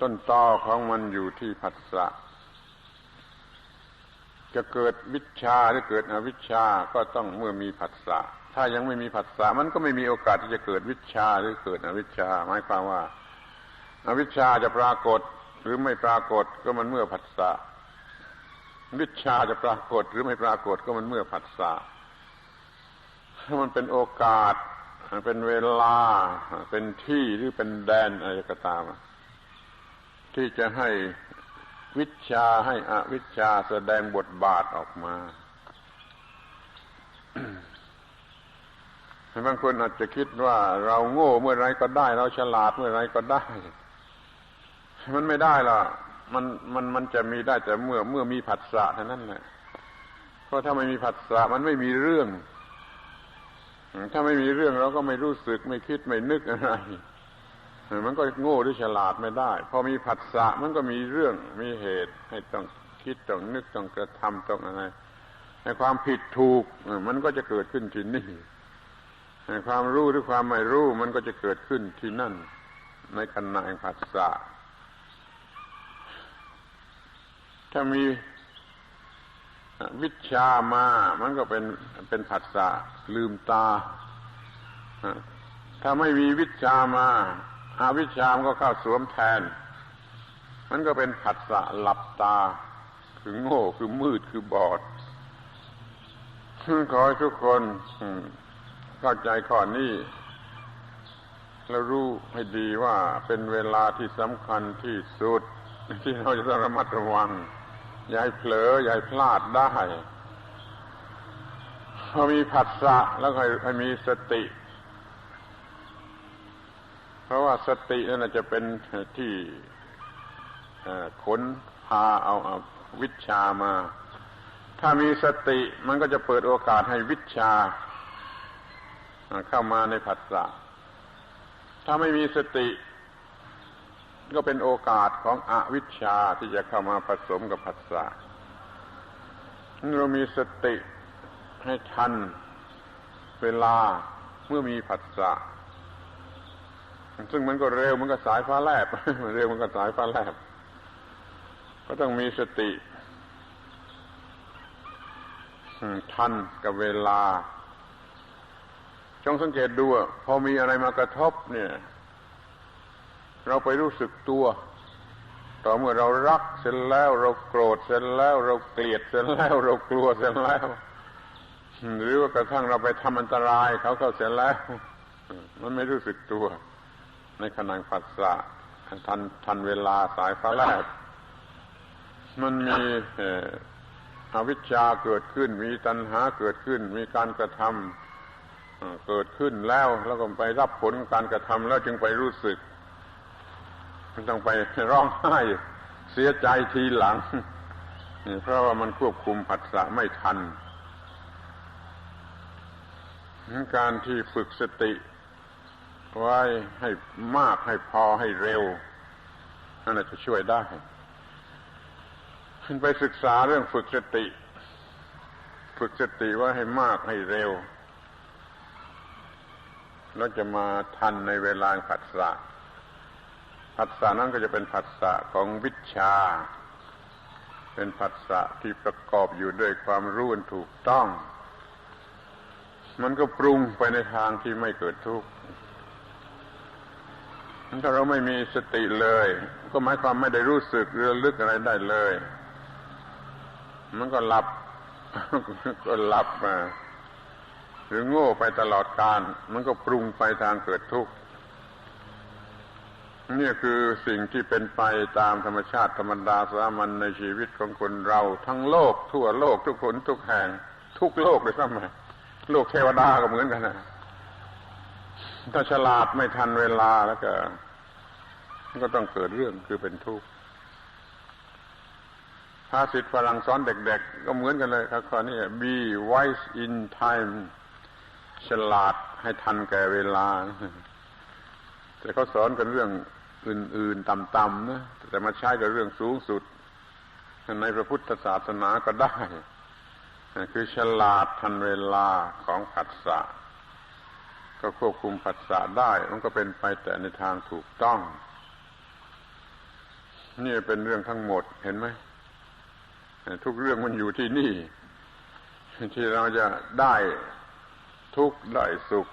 ต้นตอของมันอยู่ที่ผัสสะ จะเกิดวิชาหรือเกิดอวิชาก็ต้องเมื่อมีผัสสะ ถ้ายังไม่มีผัสสะมันก็ไม่มีโอกาสที่จะเกิดวิชาหรือเกิดอวิชาหมายความว่าอาวิชาจะปรากฏหรือไม่ปรากฏก็มันเมื่อผัสสะวิชาจะปรากฏหรือไม่ปรากฏก็มันเมื่อผัสสะมันเป็นโอกาส เป็นเวลา เป็นที่หรือเป็นแดนอะไรก็ตาม ที่จะให้วิชาให้อวิชาแสดงบทบาทออกมาบางคนอาจจะคิดว่าเราโง่เมื่อไรก็ได้ เราฉลาดเมื่อไรก็ได้ มันไม่ได้หรอกมันมันมันจะมีได้แต่เมื่อเมื่อมีผัสสะเท่านั้นแหละเพราะถ้าไม่มีผัสสะมันไม่มีเรื่อง ถ้าไม่มีเรื่องเราก็ไม่รู้สึกไม่คิดไม่นึกอะไร มันก็โง่หรือฉลาดไม่ได้ พอมีผัสสะมันก็มีเรื่องมีเหตุให้ต้องคิดต้องนึกต้องกระทำต้องอะไรในความผิดถูกมันก็จะเกิดขึ้นที่นี่ในความรู้หรือความไม่รู้มันก็จะเกิดขึ้นที่นั่น ในขณะแห่งผัสสะถ้ามีวิชามา มันก็เป็นเป็นผัสสะลืมตา ถ้าไม่มีวิชามา อาวิชามก็เข้าสวมแทน มันก็เป็นผัสสะหลับตา คือโง่คือมืดคือบอดขอให้ทุกคนเข้าใจข้อนี้แล้วรู้ให้ดีว่าเป็นเวลาที่สำคัญที่สุด ที่เราจะต้องระมัดระวัง อย่าให้เผลอ อย่าให้พลาดได้พอมีผัสสะแล้วให้มีสติ เพราะว่าสตินั่นจะเป็นที่ขนพาเอาเอาวิชามา ถ้ามีสติมันก็จะเปิดโอกาสให้วิชา เข้ามาในผัสสะถ้าไม่มีสติ ก็เป็นโอกาสของอวิชชาที่จะเข้ามาผสมกับผัสสะเรามีสติให้ทันเวลาเมื่อมีผัสสะ ซึ่งมันก็เร็วมันก็สายฟ้าแลบเร็วมันก็สายฟ้าแลบก็ต้องมีสติทันกับเวลา จงสังเกตดูพอมีอะไรมากระทบเนี่ย เราไปรู้สึกตัว ต่อเมื่อเรารักเสร็จแล้ว เราโกรธเสร็จแล้ว เราเกลียดเสร็จแล้ว เรากลัวเสร็จแล้ว หรือว่ากระทั่งเราไปทำอันตรายเขาเข้าเสร็จแล้ว มันไม่รู้สึกตัว ในขณะผัสสะทันทันเวลาสายฟ้าแลบมันมีอวิชชาเกิดขึ้น มีตัณหาเกิดขึ้น มีการกระทำเกิดขึ้นแล้วแล้วก็ไปรับผลการกระทำแล้วจึงไปรู้สึก มันต้องไปร้องไห้เสียใจทีหลังเพราะว่ามันควบคุมผัสสะไม่ทัน การที่ฝึกสติ ไว้ให้มากให้พอให้เร็วนั่นจะช่วยได้ขึ้นไปศึกษาเรื่องฝึกสติ ฝึกสติว่าให้มากให้เร็ว แล้วจะมาทันในเวลาผัสสะผัสสะนั้นก็จะเป็นผัสสะของวิชา เป็นผัสสะที่ประกอบอยู่ด้วยความรู้ถูกต้อง มันก็ปรุงไปในทางที่ไม่เกิดทุกข์ ถ้าเราไม่มีสติเลย ก็หมายความไม่ได้รู้สึกเรือลึกอะไรได้เลย มันก็หลับก็หลับมาหรือโง่ไปตลอดการ มันก็ปรุงไปทางเกิดทุกข์นี่คือสิ่งที่เป็นไปตามธรรมชาติธรรมดาสามัญในชีวิตของคนเราทั้งโลก ทั่วโลกทุกคนทุกแห่ง ทุกโลกเลยใช่ไหมโลกเทวดาก็เหมือนกันนะถ้าฉลาดไม่ทันเวลาแล้วก็ ก็ต้องเกิดเรื่องคือเป็นทุกข์ภาษิตฝรั่งสอนเด็ก ๆ ก็เหมือนกันเลยครับข้อนี้ be wise in time ฉลาดให้ทันแก่เวลา แต่เขาสอนกันเรื่องอื่น ๆ ต่ำๆนะแต่มาใช้กับเรื่องสูงสุด ในพระพุทธศาสนาก็ได้ คือฉลาดทันเวลาของผัสสะก็ควบคุมผัสสะได้ มันก็เป็นไปแต่ในทางถูกต้อง นี่เป็นเรื่องทั้งหมดเห็นไหมทุกเรื่องมันอยู่ที่นี่ ที่เราจะได้ทุกข์ได้สุข